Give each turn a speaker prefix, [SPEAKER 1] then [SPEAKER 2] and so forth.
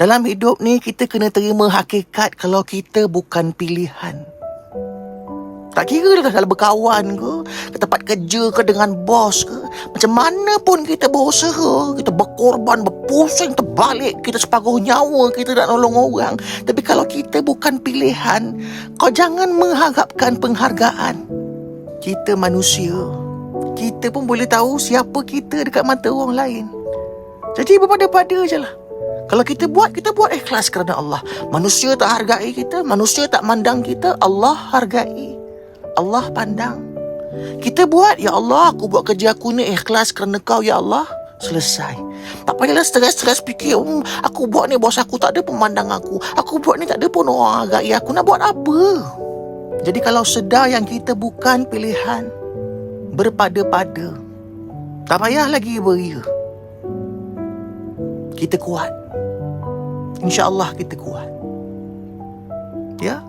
[SPEAKER 1] Dalam hidup ni kita kena terima hakikat kalau kita bukan pilihan. Tak kira dah dalam berkawan ke, ke tempat kerja ke dengan bos ke. Macam mana pun kita berusaha, kita berkorban, berpusing terbalik, kita separuh nyawa, kita nak nolong orang. Tapi kalau kita bukan pilihan, kau jangan mengharapkan penghargaan. Kita manusia. Kita pun boleh tahu siapa kita dekat mata orang lain. Jadi berpada-pada je lah. Kalau kita buat, kita buat ikhlas kerana Allah. Manusia tak hargai kita, manusia tak mandang kita, Allah hargai. Allah pandang. Kita buat, Ya Allah, aku buat kerja aku ni ikhlas kerana kau, Ya Allah. Selesai. Tak payahlah stres-stres fikir, hmm, aku buat ni bos aku tak ada pemandang aku. Aku buat ni tak ada pun orang hargai aku. Nak buat apa? Jadi kalau sedar yang kita bukan pilihan, berpada-pada. Tak payah lagi beria. Kita kuat. InsyaAllah kita kuat. Ya?